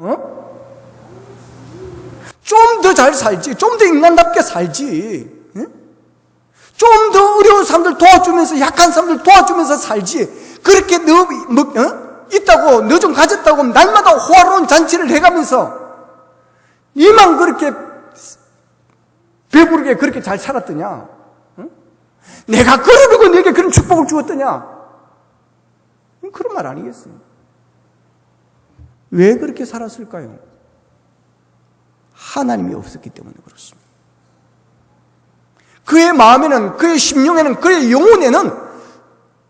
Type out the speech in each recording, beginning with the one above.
어? 좀 더 잘 살지. 좀 더 인간답게 살지. 좀 더 어려운 사람들 도와주면서 약한 사람들 도와주면서 살지. 그렇게 너 뭐, 어? 있다고 너 좀 가졌다고 날마다 호화로운 잔치를 해가면서 이만 그렇게 배부르게 그렇게 잘 살았더냐? 응? 내가 그러고 내게 그런 축복을 주었더냐? 그런 말 아니겠어요? 왜 그렇게 살았을까요? 하나님이 없었기 때문에 그렇습니다. 그의 마음에는, 그의 심령에는, 그의 영혼에는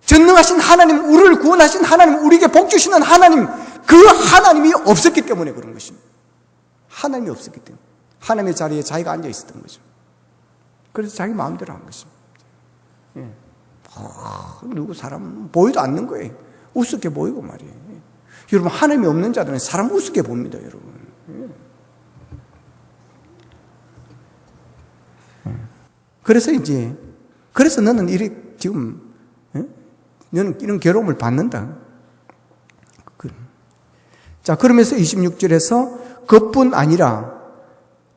전능하신 하나님, 우리를 구원하신 하나님, 우리에게 복 주시는 하나님, 그 하나님이 없었기 때문에 그런 것입니다. 하나님이 없었기 때문에. 하나님의 자리에 자기가 앉아 있었던 거죠. 그래서 자기 마음대로 한 것입니다. 예. 아, 누구 사람 보이도 않는 거예요. 우습게 보이고 말이에요. 여러분, 하나님이 없는 자들은 사람 우습게 봅니다, 여러분. 예. 그래서 이제, 그래서 너는 이리, 지금, 예? 너는 이런 괴로움을 받는다. 그. 자, 그러면서 26절에서 그뿐 아니라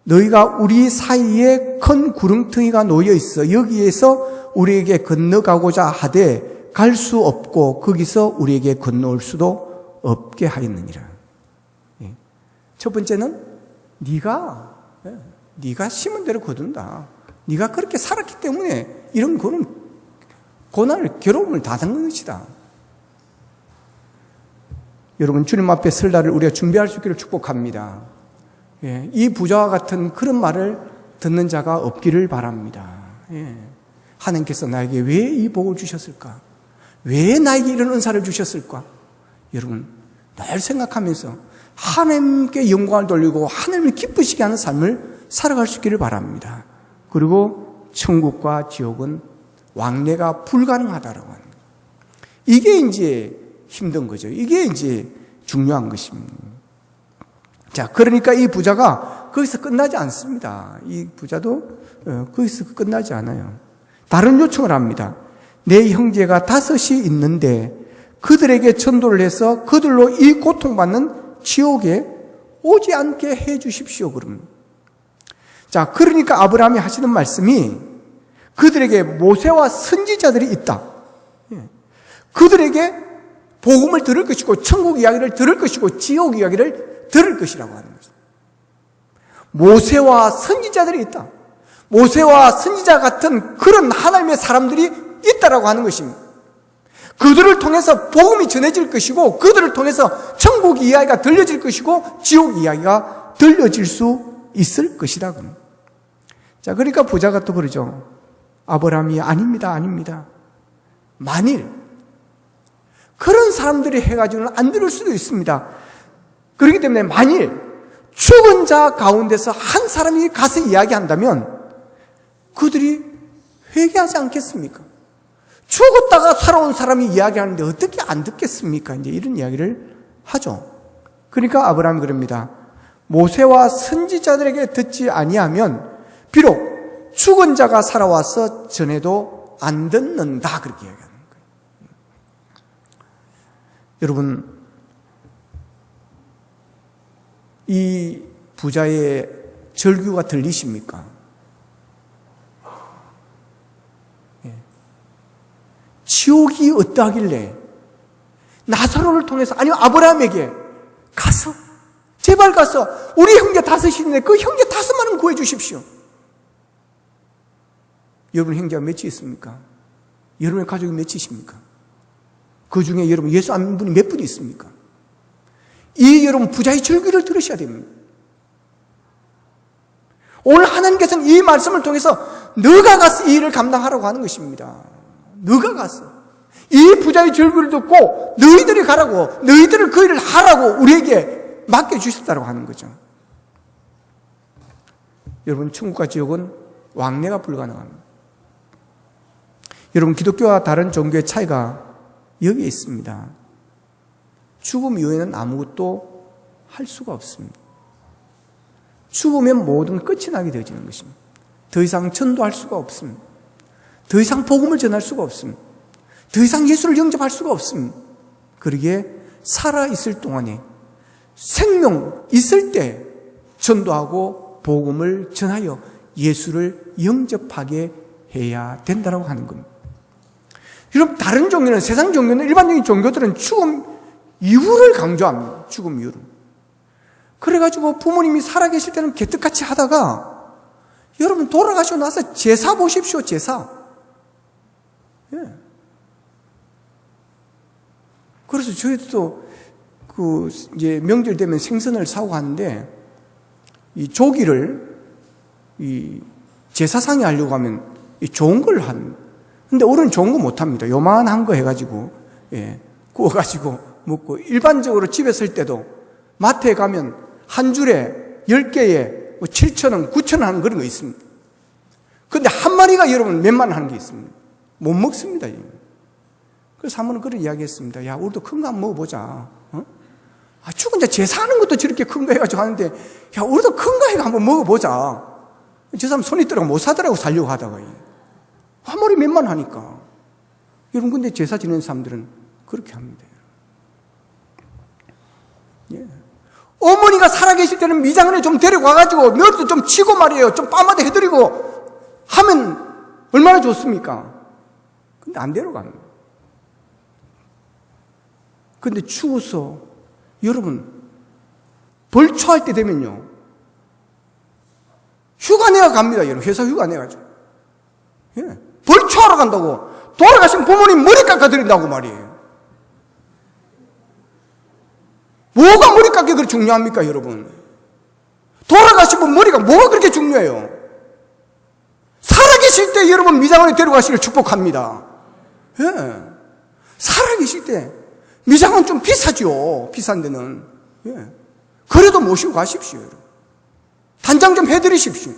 너희가 우리 사이에 큰 구름텅이가 놓여 있어 여기에서 우리에게 건너가고자 하되 갈 수 없고 거기서 우리에게 건너올 수도 없게 하였느니라. 예. 첫 번째는 네가 예, 네가 심은 대로 거둔다. 네가 그렇게 살았기 때문에 이런 그런 고난을 괴로움을 다 당는 것이다. 여러분 주님 앞에 설 날을 우리가 준비할 수 있기를 축복합니다. 예, 이 부자와 같은 그런 말을 듣는 자가 없기를 바랍니다. 예, 하나님께서 나에게 왜 이 복을 주셨을까? 왜 나에게 이런 은사를 주셨을까? 여러분, 늘 생각하면서 하나님께 영광을 돌리고 하나님을 기쁘시게 하는 삶을 살아갈 수 있기를 바랍니다. 그리고 천국과 지옥은 왕래가 불가능하다라고 하는 거예요. 이게 이제 힘든 거죠. 이게 이제 중요한 것입니다. 자, 그러니까 이 부자가 거기서 끝나지 않습니다. 이 부자도 어, 거기서 끝나지 않아요. 다른 요청을 합니다. 내 형제가 다섯이 있는데 그들에게 전도를 해서 그들로 이 고통받는 지옥에 오지 않게 해 주십시오. 그럼. 자, 그러니까 아브라함이 하시는 말씀이 그들에게 모세와 선지자들이 있다. 예. 그들에게 복음을 들을 것이고 천국 이야기를 들을 것이고 지옥 이야기를 들을 것이라고 하는 것입니다. 모세와 선지자들이 있다. 모세와 선지자 같은 그런 하나님의 사람들이 있다라고 하는 것입니다. 그들을 통해서 복음이 전해질 것이고 그들을 통해서 천국 이야기가 들려질 것이고 지옥 이야기가 들려질 수 있을 것이다. 자, 그러니까 부자가 또 그러죠. 아브라함이 아닙니다, 아닙니다. 만일 그런 사람들이 해가지고는 안 들을 수도 있습니다. 그렇기 때문에 만일 죽은 자 가운데서 한 사람이 가서 이야기한다면 그들이 회개하지 않겠습니까? 죽었다가 살아온 사람이 이야기하는데 어떻게 안 듣겠습니까? 이제 이런 이야기를 하죠. 그러니까 아브라함이 그럽니다. 모세와 선지자들에게 듣지 아니하면 비록 죽은 자가 살아와서 전해도 안 듣는다 그렇게 이야기하는 거예요. 여러분 이 부자의 절규가 들리십니까? 지옥이 어떠하길래 나사로를 통해서 아니면 아브라함에게 가서 제발 가서 우리 형제 다섯인데 그 형제 다섯만은 구해 주십시오. 여러분 형제가 몇이 있습니까? 여러분의 가족이 몇이십니까? 그 중에 여러분 예수 안 믿는 분이 몇 분이 있습니까? 이 여러분 부자의 절규를 들으셔야 됩니다. 오늘 하나님께서는 이 말씀을 통해서 너가 가서 이 일을 감당하라고 하는 것입니다. 너가 가서 이 부자의 절규를 듣고 너희들이 가라고 너희들을 그 일을 하라고 우리에게 맡겨 주셨다고 하는 거죠. 여러분 천국과 지옥은 왕래가 불가능합니다. 여러분 기독교와 다른 종교의 차이가 여기에 있습니다. 죽음 이후에는 아무것도 할 수가 없습니다. 죽으면 모든 끝이 나게 되어지는 것입니다. 더 이상 전도할 수가 없습니다. 더 이상 복음을 전할 수가 없습니다. 더 이상 예수를 영접할 수가 없습니다. 그러기에 살아 있을 동안에 생명 있을 때 전도하고 복음을 전하여 예수를 영접하게 해야 된다고 하는 겁니다. 여러분 다른 종교는 세상 종교는 일반적인 종교들은 죽음 이후를 강조합니다. 죽음 이후를. 그래가지고 부모님이 살아계실 때는 개떡같이 하다가 여러분 돌아가시고 나서 제사 보십시오 제사. 그래서 저희도 그 이제 명절 되면 생선을 사고 하는데 이 조기를 이 제사상에 하려고 하면 이 좋은 걸 한. 근데 어른 좋은 거 못 합니다. 요만한 거 해가지고 예, 구워가지고 먹고 일반적으로 집에 쓸 때도 마트에 가면 한 줄에 열 개에 뭐 7천 원, 9천 원 하는 그런 거 있습니다. 근데 한 마리가 여러분 몇만 원 하는 게 있습니다. 못 먹습니다. 한 번은 그런 이야기 했습니다. 야, 우리도 큰 거 한번 먹어보자. 어? 아, 죽은 자 제사하는 것도 저렇게 큰 거 해가지고 하는데, 야, 우리도 큰 거 해가 한번 먹어보자. 저 사람 손이 떨어가 못 사더라고 살려고 하다가. 한 마리 몇만 하니까. 여러분, 근데 제사 지내는 사람들은 그렇게 합니다. 예. 어머니가 살아계실 때는 미장원에 좀 데려가가지고 멸도 좀 치고 말이에요. 좀 빠마대 해드리고 하면 얼마나 좋습니까? 근데 안 데려갑니다. 근데 추워서 여러분 벌초할 때 되면요. 휴가 내가 갑니다 여러분. 회사 휴가 내가지고 예. 벌초하러 간다고 돌아가신 부모님 머리 깎아드린다고 말이에요. 뭐가 머리 깎기 그렇게 중요합니까 여러분? 돌아가신 분 머리가 뭐가 그렇게 중요해요? 살아계실 때 여러분 미장원에 데려가시길 축복합니다. 예. 살아계실 때 미장은 좀 비싸죠. 비싼 데는. 예. 그래도 모시고 가십시오. 여러분. 단장 좀 해드리십시오.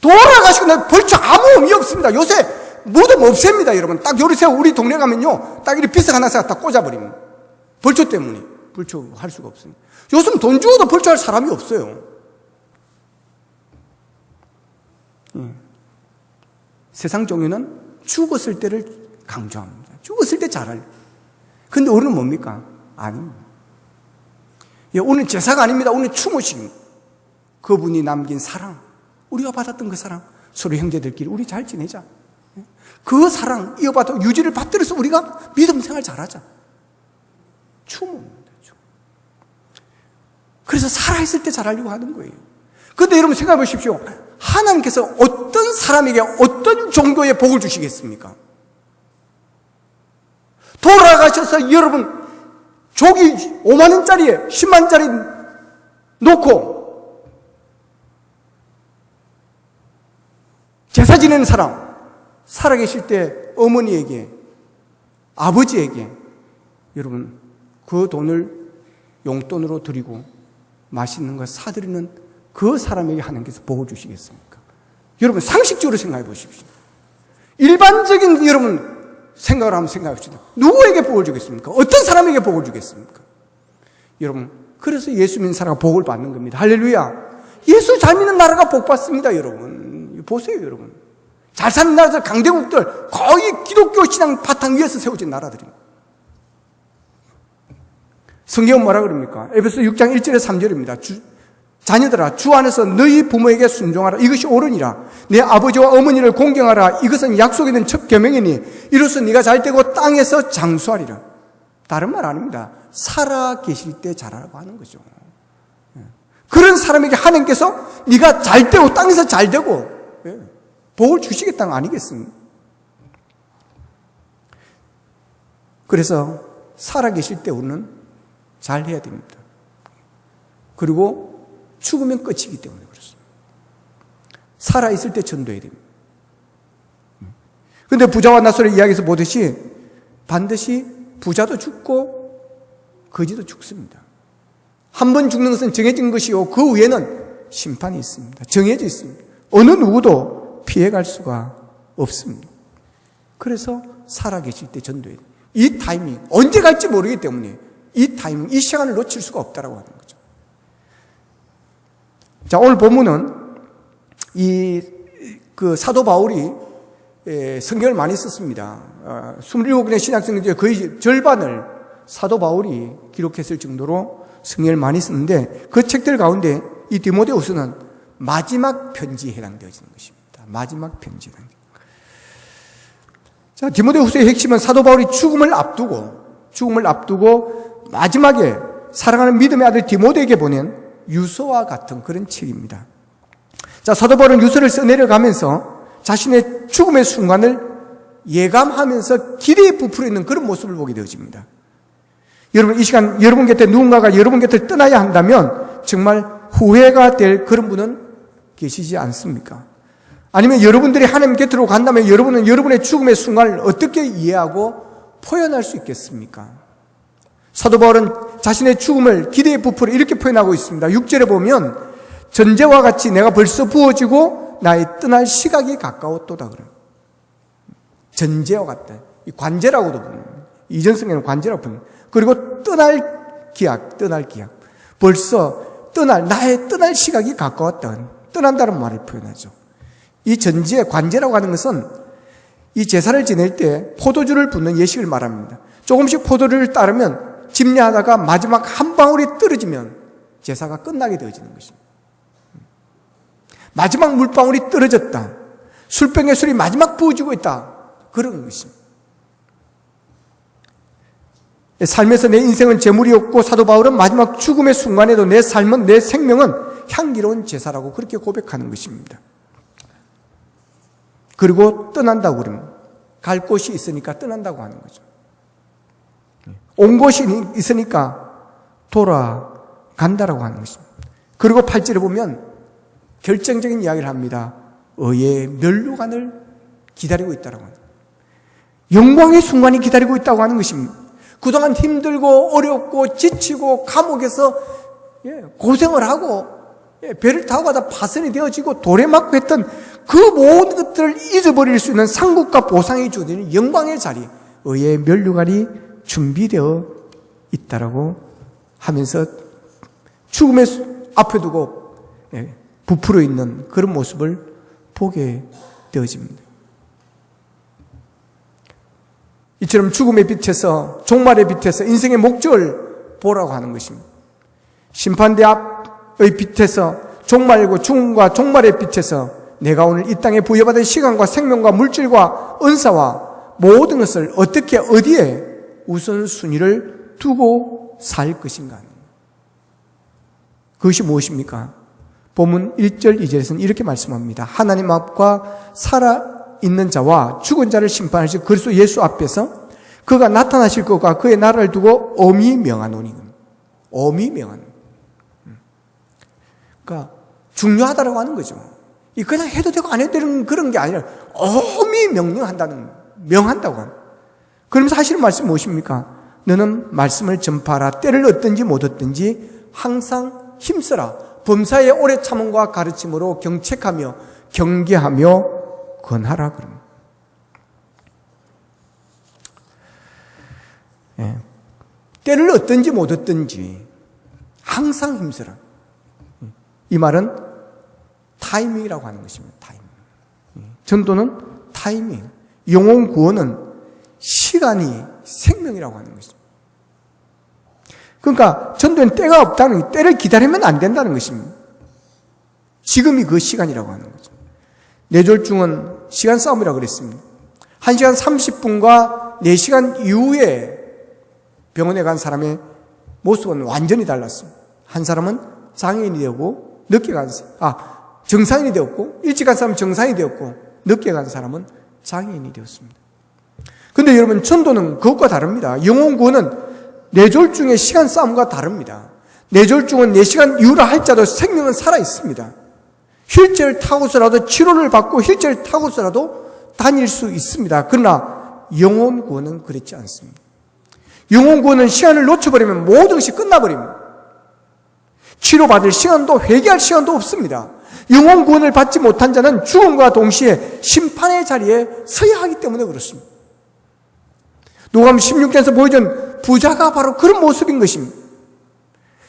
돌아가시고 나 벌써 아무 의미 없습니다. 요새 무덤 없앱니다, 여러분. 딱 요리새 우리 동네 가면요. 딱 이렇게 비싸 하나씩 다 꽂아버립니다. 벌초 때문에. 벌초 할 수가 없습니다. 요즘 돈 주어도 벌초 할 사람이 없어요. 예. 세상 종교는 죽었을 때를 강조합니다. 죽었을 때 잘할. 근데 우리는 뭡니까? 아닙니다. 예, 오늘 제사가 아닙니다. 오늘 추모식입니다. 그분이 남긴 사랑, 우리가 받았던 그 사랑, 서로 형제들끼리 우리 잘 지내자. 예? 그 사랑 이어받아 유지를 받들어서 우리가 믿음 생활 잘하자. 추모입니다. 추모. 그래서 살아있을 때 잘하려고 하는 거예요. 근데 여러분 생각해 보십시오. 하나님께서 어떤 사람에게 어떤 종교의 복을 주시겠습니까? 돌아가셔서 여러분 조기 5만 원짜리에 10만 원짜리 놓고 제사 지내는 사람 살아계실 때 어머니에게 아버지에게 여러분 그 돈을 용돈으로 드리고 맛있는 거 사드리는 그 사람에게 하나님께서 복을 주시겠습니까? 여러분 상식적으로 생각해 보십시오. 일반적인 여러분 생각을 한번 생각해 봅시다. 누구에게 복을 주겠습니까? 어떤 사람에게 복을 주겠습니까? 여러분, 그래서 예수 믿는 사람가 복을 받는 겁니다. 할렐루야. 예수 잘 믿는 나라가 복 받습니다, 여러분. 보세요, 여러분. 잘 사는 나라들, 강대국들, 거의 기독교 신앙 바탕 위에서 세워진 나라들입니다. 성경은 뭐라 그럽니까? 에베소 6장 1절에 3절입니다. 주, 자녀들아 주 안에서 너희 부모에게 순종하라. 이것이 옳으니라. 내 아버지와 어머니를 공경하라. 이것은 약속 있는 첫 계명이니 이로써 네가 잘 되고 땅에서 장수하리라. 다른 말 아닙니다. 살아 계실 때 잘하라고 하는 거죠. 예. 그런 사람에게 하나님께서 네가 잘 되고 땅에서 잘 되고 예. 복을 주시겠다는 거 아니겠습니까? 그래서 살아 계실 때 우리는 잘 해야 됩니다. 그리고 죽으면 끝이기 때문에 그렇습니다. 살아있을 때 전도해야 됩니다. 근데 부자와 나솔의 이야기에서 보듯이 반드시 부자도 죽고 거지도 죽습니다. 한 번 죽는 것은 정해진 것이요. 그 위에는 심판이 있습니다. 정해져 있습니다. 어느 누구도 피해갈 수가 없습니다. 그래서 살아계실 때 전도해야 돼요. 이 타이밍, 언제 갈지 모르기 때문에 이 타이밍, 이 시간을 놓칠 수가 없다고 하는 거죠. 자, 오늘 본문은 이, 그 사도 바울이 예, 성경을 많이 썼습니다. 27권의 아, 신학성경 거의 절반을 사도 바울이 기록했을 정도로 성경을 많이 쓰는데 그 책들 가운데 이 디모데후서는 마지막 편지에 해당되어지는 것입니다. 마지막 해당. 자, 디모데후서의 핵심은 사도 바울이 죽음을 앞두고 죽음을 앞두고 마지막에 사랑하는 믿음의 아들 디모데에게 보낸 유서와 같은 그런 책입니다. 자, 사도 바울은 유서를 써내려가면서 자신의 죽음의 순간을 예감하면서 기대에 부풀어 있는 그런 모습을 보게 되어집니다. 여러분, 이 시간 여러분 곁에 누군가가 여러분 곁을 떠나야 한다면 정말 후회가 될 그런 분은 계시지 않습니까? 아니면 여러분들이 하나님 곁으로 간다면 여러분은 여러분의 죽음의 순간을 어떻게 이해하고 표현할 수 있겠습니까? 사도 바울은 자신의 죽음을 기대에 부풀어 이렇게 표현하고 있습니다. 6절에 보면 전제와 같이 내가 벌써 부어지고 나의 떠날 시각이 가까웠도다 그래요. 전제와 같다. 이 관제라고도 부릅니다. 이전 성에는 관제라고 부릅니다. 그리고 떠날 기약, 떠날 기약. 벌써 떠날, 나의 떠날 시각이 가까웠다. 떠난다는 말을 표현하죠. 이 전제, 관제라고 하는 것은 이 제사를 지낼 때 포도주를 붓는 예식을 말합니다. 조금씩 포도주를 따르면 집례하다가 마지막 한 방울이 떨어지면 제사가 끝나게 되어지는 것입니다. 마지막 물방울이 떨어졌다. 술병의 술이 마지막 부어지고 있다. 그런 것입니다. 삶에서 내 인생은 재물이었고 사도 바울은 마지막 죽음의 순간에도 내 삶은 내 생명은 향기로운 제사라고 그렇게 고백하는 것입니다. 그리고 떠난다고 그러면 갈 곳이 있으니까 떠난다고 하는 거죠. 온 곳이 있으니까 돌아간다라고 하는 것입니다. 그리고 팔찌를 보면 결정적인 이야기를 합니다. 의의 멸류관을 기다리고 있다라고 합니다. 영광의 순간이 기다리고 있다고 하는 것입니다. 그동안 힘들고 어렵고 지치고 감옥에서 예, 고생을 하고 예, 배를 타고 가다 파선이 되어지고 돌에 맞고 했던 그 모든 것들을 잊어버릴 수 있는 상국과 보상이 주어지는 영광의 자리, 의의 멸류관이 준비되어 있다라고 하면서 죽음의 앞에 두고 예, 부풀어 있는 그런 모습을 보게 되어집니다. 이처럼 죽음의 빛에서 종말의 빛에서 인생의 목적을 보라고 하는 것입니다. 심판대 앞의 빛에서 종말과 죽음과 종말의 빛에서 내가 오늘 이 땅에 부여받은 시간과 생명과 물질과 은사와 모든 것을 어떻게 어디에 우선순위를 두고 살 것인가. 그것이 무엇입니까? 본문 1절 2절에서는 이렇게 말씀합니다. 하나님 앞과 살아 있는 자와 죽은 자를 심판하실 그리스도 예수 앞에서 그가 나타나실 것과 그의 나라를 두고 엄히 명하노니. 엄히 명하노니. 그러니까 중요하다라고 하는 거죠. 이 그냥 해도 되고 안 해도 되는 그런 게 아니라 엄히 명령한다는 명한다고 하는. 그러면서 하시는 말씀 무엇입니까? 너는 말씀을 전파하라. 때를 얻든지 못 얻든지 항상 힘써라. 범사의 오래 참음과 가르침으로 경책하며 경계하며 권하라 그럽니다. 예. 때를 얻든지 못 얻든지 항상 힘쓰라. 이 말은 타이밍이라고 하는 것입니다. 타이밍. 전도는 타이밍. 영혼 구원은 시간이 생명이라고 하는 것입니다. 그러니까 전도엔 때가 없다는 때를 기다리면 안 된다는 것입니다. 지금이 그 시간이라고 하는 거죠. 뇌졸중은 시간 싸움이라고 그랬습니다. 1시간 30분과 4시간 이후에 병원에 간 사람의 모습은 완전히 달랐습니다. 한 사람은 장애인이 되고 늦게 간 사람, 아, 정상인이 되었고 일찍 간 사람은 정상이 되었고 늦게 간 사람은 장애인이 되었습니다. 근데 여러분 천도는 그것과 다릅니다. 영혼 구원은 뇌졸중의 시간 싸움과 다릅니다. 뇌졸중은 4시간 이후라 할지라도 생명은 살아 있습니다. 휠체어를 타고서라도 치료를 받고 휠체어를 타고서라도 다닐 수 있습니다. 그러나 영혼 구원은 그렇지 않습니다. 영혼 구원은 시간을 놓쳐버리면 모든 것이 끝나버립니다. 치료받을 시간도 회개할 시간도 없습니다. 영혼 구원을 받지 못한 자는 죽음과 동시에 심판의 자리에 서야 하기 때문에 그렇습니다. 누가음 16장에서 보여준 부자가 바로 그런 모습인 것입니다.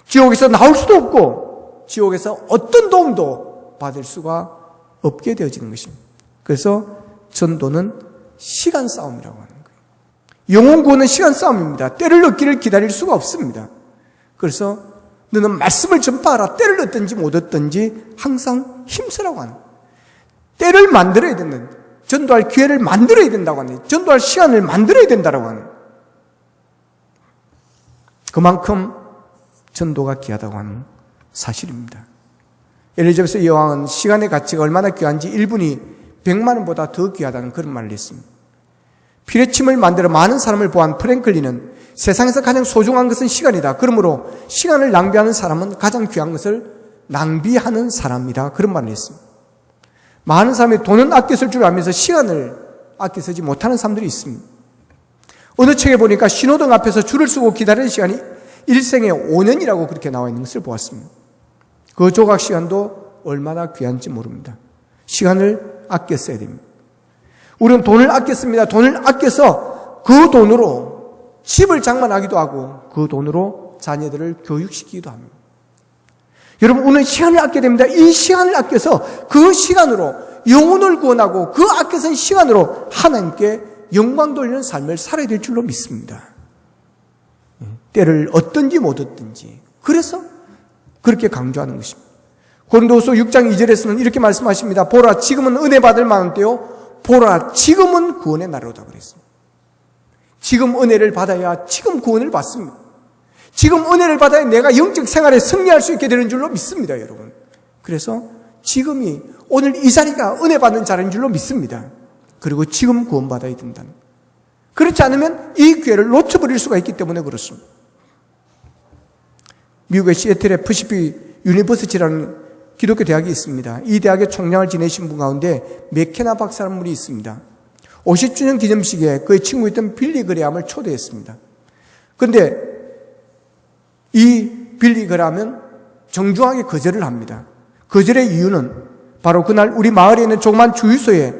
지옥에서 나올 수도 없고 지옥에서 어떤 도움도 받을 수가 없게 되어지는 것입니다. 그래서 전도는 시간 싸움이라고 하는 거예요. 영혼 구원은 시간 싸움입니다. 때를 얻기를 기다릴 수가 없습니다. 그래서 너는 말씀을 전파하라. 때를 얻든지 못 얻든지 항상 힘쓰라고 하는. 때를 만들어야 된다. 전도할 기회를 만들어야 된다고 하는. 전도할 시간을 만들어야 된다고 하는. 그만큼 전도가 귀하다고 하는 사실입니다. 엘리자베스 여왕은 시간의 가치가 얼마나 귀한지 1분이 100만 원보다 더 귀하다는 그런 말을 했습니다. 피레침을 만들어 많은 사람을 보한 프랭클린은 세상에서 가장 소중한 것은 시간이다. 그러므로 시간을 낭비하는 사람은 가장 귀한 것을 낭비하는 사람이다. 그런 말을 했습니다. 많은 사람이 돈은 아껴 쓸 줄 알면서 시간을 아껴 쓰지 못하는 사람들이 있습니다. 어느 책에 보니까 신호등 앞에서 줄을 서고 기다리는 시간이 일생에 5년이라고 그렇게 나와 있는 것을 보았습니다. 그 조각 시간도 얼마나 귀한지 모릅니다. 시간을 아껴 써야 됩니다. 우리는 돈을 아꼈습니다. 돈을 아껴서 그 돈으로 집을 장만하기도 하고 그 돈으로 자녀들을 교육시키기도 합니다. 여러분, 오늘 시간을 아껴야 됩니다. 이 시간을 아껴서 그 시간으로 영혼을 구원하고 그 아껴 쓴 시간으로 하나님께 영광 돌리는 삶을 살아야 될 줄로 믿습니다. 때를 얻든지 못 얻든지. 그래서 그렇게 강조하는 것입니다. 고린도서 6장 2절에서는 이렇게 말씀하십니다. 보라, 지금은 은혜 받을 만한 때요. 보라, 지금은 구원의 날로다 그랬습니다. 지금 은혜를 받아야 지금 구원을 받습니다. 지금 은혜를 받아야 내가 영적 생활에 승리할 수 있게 되는 줄로 믿습니다, 여러분. 그래서 지금이 오늘 이 자리가 은혜 받는 자리인 줄로 믿습니다. 그리고 지금 구원받아야 된다는. 그렇지 않으면 이 기회를 놓쳐버릴 수가 있기 때문에 그렇습니다. 미국의 시애틀에 푸시피 유니버시티라는 기독교 대학이 있습니다. 이 대학의 총장을 지내신 분 가운데 맥케나 박사라는 분이 있습니다. 50주년 기념식에 그의 친구였던 빌리 그레함을 초대했습니다. 그런데 이 빌리 그레함은 정중하게 거절을 합니다. 거절의 이유는 바로 그날 우리 마을에 있는 조그만 주유소에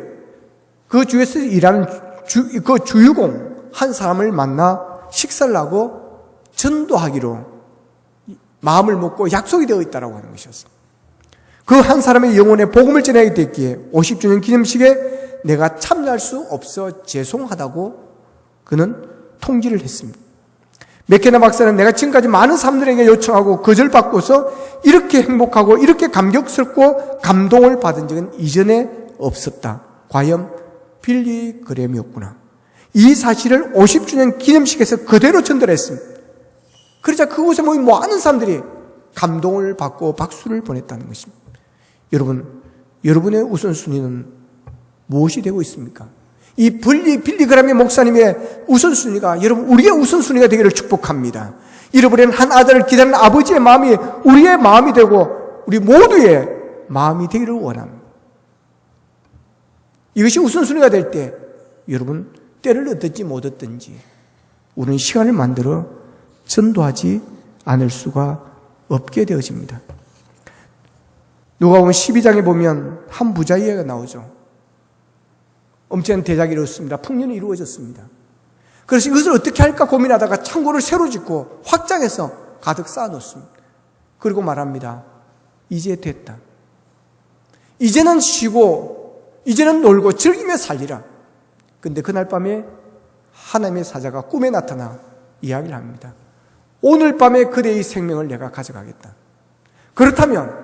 그 주유소에서 일하는 주, 그 주유공 한 사람을 만나 식사를 하고 전도하기로 마음을 먹고 약속이 되어 있다고 하는 것이었습니다. 그한 사람의 영혼에 복음을 전하게 됐기에 50주년 기념식에 내가 참여할 수 없어 죄송하다고 그는 통지를 했습니다. 맥케나 박사는 내가 지금까지 많은 사람들에게 요청하고 거절받고서 이렇게 행복하고 이렇게 감격스럽고 감동을 받은 적은 이전에 없었다. 과연 빌리 그램이었구나. 이 사실을 50주년 기념식에서 그대로 전달했습니다. 그러자 그곳에 모인 많은 사람들이 감동을 받고 박수를 보냈다는 것입니다. 여러분, 여러분의 우선순위는 무엇이 되고 있습니까? 이 빌리, 빌리그람의 목사님의 우선순위가 여러분, 우리의 우선순위가 되기를 축복합니다. 잃어버린 한 아들을 기다리는 아버지의 마음이 우리의 마음이 되고 우리 모두의 마음이 되기를 원합니다. 이것이 우선순위가 될 때 여러분 때를 얻든지 못 얻든지 우리는 시간을 만들어 전도하지 않을 수가 없게 되어집니다. 누가 보면 12장에 보면 한 부자 이야기가 나오죠. 엄청난 대작이 이루었습니다. 풍년이 이루어졌습니다. 그래서 이것을 어떻게 할까 고민하다가 창고를 새로 짓고 확장해서 가득 쌓아놓습니다. 그리고 말합니다. 이제 됐다. 이제는 쉬고, 이제는 놀고 즐기며 살리라. 근데 그날 밤에 하나님의 사자가 꿈에 나타나 이야기를 합니다. 오늘 밤에 그대의 생명을 내가 가져가겠다. 그렇다면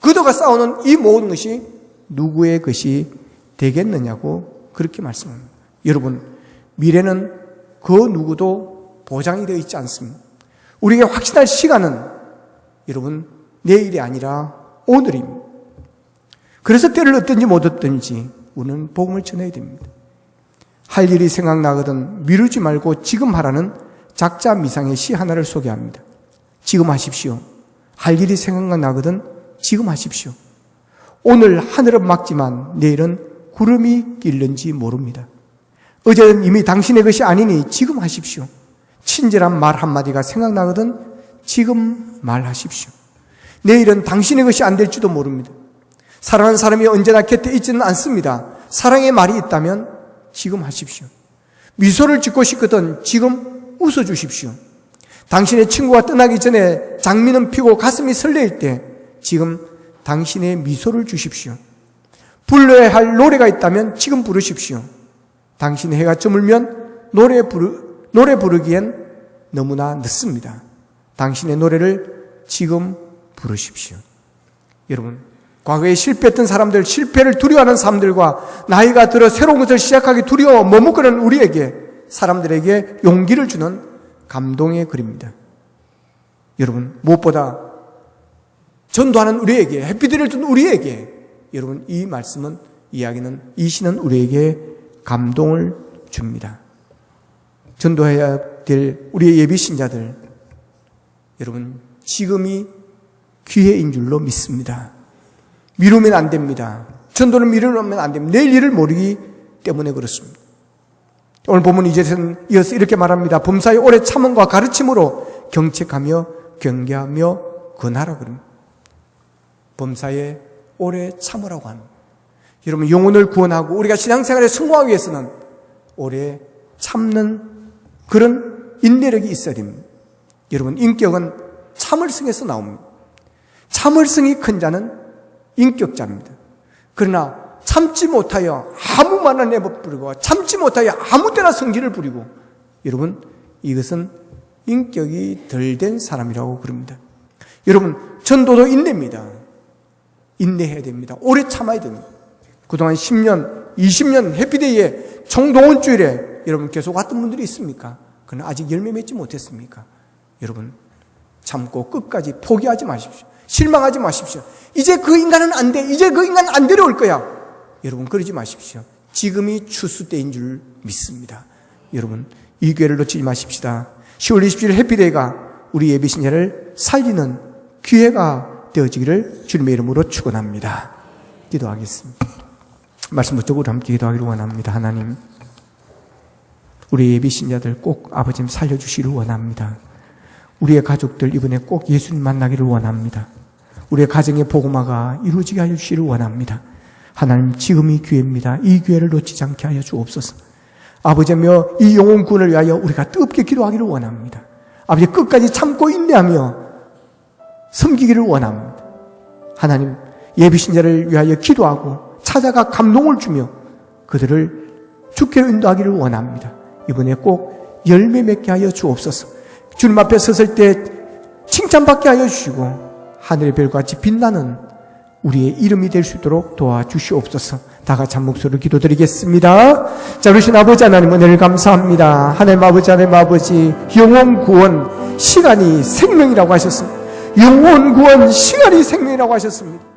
그도가 싸우는 이 모든 것이 누구의 것이 되겠느냐고 그렇게 말씀합니다. 여러분, 미래는 그 누구도 보장이 되어 있지 않습니다. 우리에게 확신할 시간은 여러분, 내일이 아니라 오늘입니다. 그래서 때를 얻든지 못 얻든지 우리는 복음을 전해야 됩니다. 할 일이 생각나거든 미루지 말고 지금 하라는 작자 미상의 시 하나를 소개합니다. 지금 하십시오. 할 일이 생각나거든 지금 하십시오. 오늘 하늘은 막지만 내일은 구름이 낄는지 모릅니다. 어제는 이미 당신의 것이 아니니 지금 하십시오. 친절한 말 한마디가 생각나거든 지금 말하십시오. 내일은 당신의 것이 안 될지도 모릅니다. 사랑하는 사람이 언제나 곁에 있지는 않습니다. 사랑의 말이 있다면 지금 하십시오. 미소를 짓고 싶거든 지금 웃어 주십시오. 당신의 친구가 떠나기 전에 장미는 피고 가슴이 설레일 때 지금 당신의 미소를 주십시오. 불러야 할 노래가 있다면 지금 부르십시오. 당신의 해가 저물면 노래 부르, 노래 부르기엔 너무나 늦습니다. 당신의 노래를 지금 부르십시오. 여러분, 과거에 실패했던 사람들, 실패를 두려워하는 사람들과 나이가 들어 새로운 것을 시작하기 두려워 머뭇거리는 우리에게 사람들에게 용기를 주는 감동의 글입니다. 여러분, 무엇보다 전도하는 우리에게, 햇빛을 준 우리에게, 여러분, 이 말씀은, 이야기는, 이 시는 우리에게 감동을 줍니다. 전도해야 될 우리의 예비 신자들, 여러분, 지금이 기회인 줄로 믿습니다. 미루면 안 됩니다. 전도는 미루면 안 됩니다. 내일 일을 모르기 때문에 그렇습니다. 오늘 보면 이제는 이어서 이렇게 말합니다. 범사의 오래 참음과 가르침으로 경책하며 경계하며 권하라 그럽니다. 범사에 오래 참으라고 하는. 여러분 영혼을 구원하고 우리가 신앙생활에 성공하기 위해서는 오래 참는 그런 인내력이 있어야 됩니다. 여러분 인격은 참을성에서 나옵니다. 참을성이 큰 자는 인격자입니다. 그러나 참지 못하여 아무 말나 내버리고 참지 못하여 아무 때나 성질을 부리고 여러분 이것은 인격이 덜 된 사람이라고 그럽니다. 여러분 전도도 인내입니다. 인내해야 됩니다. 오래 참아야 됩니다. 그동안 10년, 20년 해피데이에 총동원 주일에 여러분 계속 왔던 분들이 있습니까? 그러나 아직 열매 맺지 못했습니까? 여러분 참고 끝까지 포기하지 마십시오. 실망하지 마십시오. 이제 그 인간은 안 돼. 이제 그 인간은 안 데려올 거야. 여러분 그러지 마십시오. 지금이 추수 때인 줄 믿습니다. 여러분 이 기회를 놓치지 마십시다. 10월 27일 해피데이가 우리 예비 신자를 살리는 기회가 되어지기를 주님의 이름으로 축원합니다. 기도하겠습니다. 말씀 붙들고 함께 기도하기를 원합니다. 하나님 우리 예비 신자들 꼭 아버지 살려주시기를 원합니다. 우리의 가족들 이번에 꼭 예수님 만나기를 원합니다. 우리의 가정의 복음화가 이루어지게 하여 주시기를 원합니다. 하나님 지금이 기회입니다. 이 기회를 놓치지 않게 하여 주옵소서. 아버지며 이 영혼 구원을 위하여 우리가 뜨겁게 기도하기를 원합니다. 아버지 끝까지 참고 인내하며 섬기기를 원합니다. 하나님 예비 신자를 위하여 기도하고 찾아가 감동을 주며 그들을 주께로 인도하기를 원합니다. 이번에 꼭 열매 맺게 하여 주옵소서. 주님 앞에 섰을 때 칭찬받게 하여 주시고 하늘의 별같이 빛나는 우리의 이름이 될 수 있도록 도와주시옵소서. 다 같이 한 목소리로 기도드리겠습니다. 자, 우리신 아버지 하나님 은혜를 감사합니다. 하나님 아버지 하나님 아버지 영혼 구원 시간이 생명이라고 하셨습니다. 영혼 구원 시간이 생명이라고 하셨습니다.